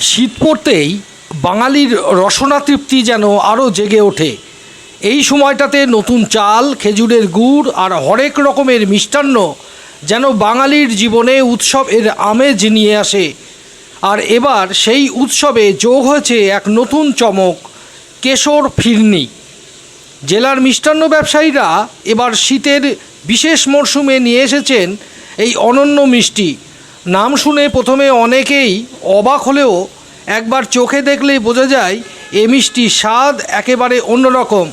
শীত পড়তেই বাঙালির রসনা তৃপ্তি যেন আরও জেগে ওঠে। এই সময়টাতে নতুন চাল, খেজুরের গুড় আর হরেক রকমের মিষ্টান্ন যেন বাঙালির জীবনে উৎসব এর আমেজ নিয়ে আসে। আর এবার সেই উৎসবে যোগ হয়েছে এক নতুন চমক, কেশর ফিরনি। জেলার মিষ্টান্ন ব্যবসায়ীরা এবার শীতের বিশেষ মরশুমে নিয়ে এসেছেন এই অনন্য মিষ্টি। নাম শুনে প্রথমে অনেকেই অবাক হলেও একবার চোখে দেখলেই বোঝা যায়, এ মিষ্টি স্বাদ একেবারে অন্যরকম।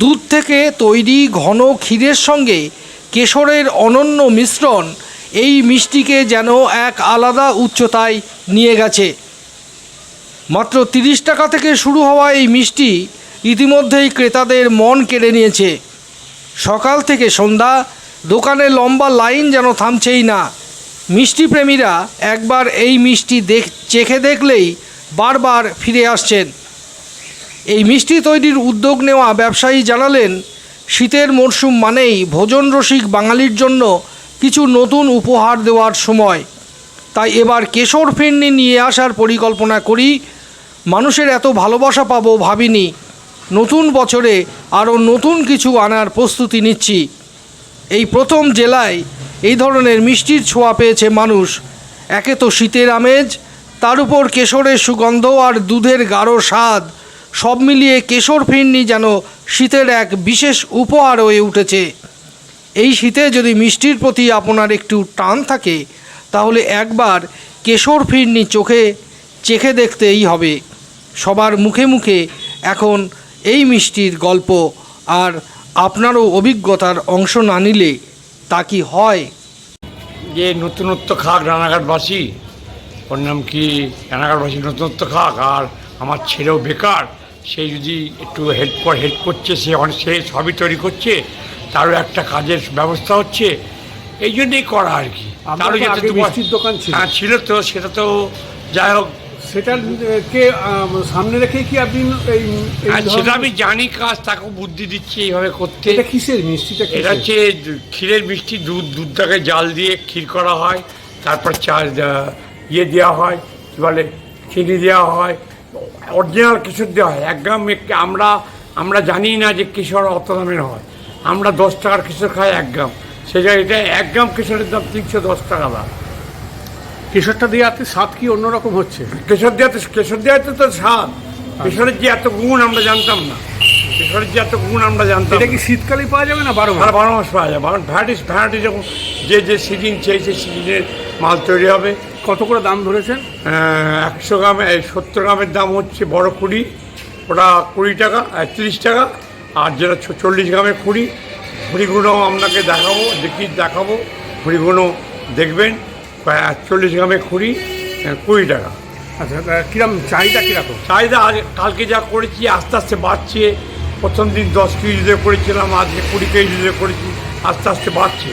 দুধ থেকে তৈরি ঘন ক্ষীরের সঙ্গে কেশরের অনন্য মিশ্রণ, এই মিষ্টিকে যেন এক আলাদা উচ্চতায় নিয়ে গেছে। মাত্র তিরিশ টাকা থেকে শুরু হওয়া এই মিষ্টি ইতিমধ্যেই ক্রেতাদের মন কেড়ে নিয়েছে। সকাল থেকে সন্ধ্যা, দোকানে লম্বা লাইন যেন থামছেই না। মিষ্টি প্রেমীরা একবার এই মিষ্টি দেখ, চেখে দেখলেই বারবার ফিরে আসছেন। এই মিষ্টি তৈরির উদ্যোগ নেওয়া ব্যবসায়ী জানালেন, শীতের মরশুম মানেই ভোজন রসিক বাঙালির জন্য কিছু নতুন উপহার দেওয়ার সময়। তাই এবার কেশর ফিরনি নিয়ে আসার পরিকল্পনা করি। মানুষের এত ভালোবাসা পাবো ভাবিনি। নতুন বছরে আরও নতুন কিছু আনার প্রস্তুতি নিচ্ছি। এই প্রথম জেলায় এই ধরনের মিষ্টির ছোঁয়া পেয়েছে মানুষ। একে তো শীতের আমেজ, তার উপর কেশরের সুগন্ধ আর দুধের গাঢ় স্বাদ। সব মিলিয়ে কেশর ফিরনি যেন শীতের এক বিশেষ উপহার হয়ে উঠেছে। এই শীতে যদি মিষ্টির প্রতি আপনার একটু টান থাকে, তাহলে একবার কেশর ফিরনি চোখে, চেখে দেখতেই হবে। সবার মুখে মুখে এখন এই মিষ্টির গল্প, আর আপনারও অভিজ্ঞতার অংশ না নিলে তা কি হয়? যে নতুনত্ব খাক রানাঘাটবাসী ওর নাম কি রানাঘাটবাসী নতুনত্ব খাক? আর আমার ছেলেও বেকার সে যদি একটু হেল্প কর হেল্প করছে সে অনেক সে সবই তৈরি করছে তারও একটা কাজের ব্যবস্থা হচ্ছে এই জন্যেই করা আর কি। তারও তো যাতে আগে দু- মিষ্টির দোকান ছিল। হ্যাঁ ছিল তো সেটা তো যাই হোক সেটা কে আম, সামনে রেখে কি আপনি এই সেটা আমি জানি কাজ তাকেও বুদ্ধি দিচ্ছি এইভাবে করতে। এটা কিসের মিষ্টিটা এটা? হচ্ছে ক্ষীরের মিষ্টি দুধ দুধটাকে জাল দিয়ে ক্ষীর করা হয় তারপর চা ইয়ে দেওয়া হয় কী বলে চিনি দেওয়া হয় অরিজিনাল কিশোর দেওয়া হয়। এক গ্রাম আমরা আমরা জানি না যে কিশোর অত দামের হয়। আমরা দশ টাকার কিশোর খাই এক গ্রাম। জায়গায় এটা এক গ্রাম কিশোরের দাম তিনশো দশ টাকা দাম। কেশরটা দেওয়াতে স্বাদ কি অন্যরকম হচ্ছে? কেশর দেওয়াতে কেশর দেওয়াতে তো স্বাদ। কেশরের যে এত গুণ আমরা জানতাম না। কেশরের যে এত গুণ আমরা জানতাম এটা কি শীতকালে পাওয়া যাবে না বারো মাস? বারো মাস পাওয়া যাবে। বারো ভ্যারাইটিস ভ্যারাইটি যখন যে যে সিজন সেই সেই সিজনের মাল তৈরি হবে। কত করে দাম ধরেছেন? একশো গ্রামে সত্তর গ্রামের দাম হচ্ছে বড় কুড়ি। ওটা কুড়ি টাকা তিরিশ টাকা। আর যেটা চল্লিশ গ্রামের কুড়ি। কুড়িগুলো আপনাকে দেখাবো দেখি দেখাবো। কুড়িগুলো দেখবেন। আহ, চল্লিশ গ্রামে কুড়ি আহ, কুড়ি টাকা। আচ্ছা তা কিরম চাহিদা কীরকম? চাহিদা আজ কালকে যা করেছি আস্তে আস্তে বাড়ছে। প্রথম দিন দশ কেজি দিয়ে করেছিলাম আজকে কুড়ি কেজি দিয়ে করেছি আস্তে আস্তে বাড়ছে।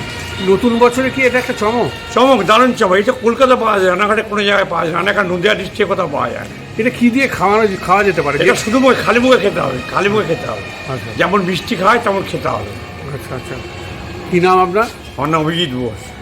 নতুন বছরে কি এটা একটা চমক? চমক দারুণ চমক। এটা কলকাতা পাওয়া যায় রানাঘাটে কোনো জায়গায় পাওয়া যায় না রানাঘাট নদিয়া ডিস্ট্রিক্টে কোথাও পাওয়া যায় এটা কী দিয়ে খাওয়ানো খাওয়া যেতে পারে? এটা শুধু মুখে খালি মুখে খেতে হবে খালি মুখে খেতে হবে। আচ্ছা। যেমন মিষ্টি খায় তেমন খেতে হবে। আচ্ছা আচ্ছা। কি নাম আপনার? আমার নাম অভিজিৎ বোস।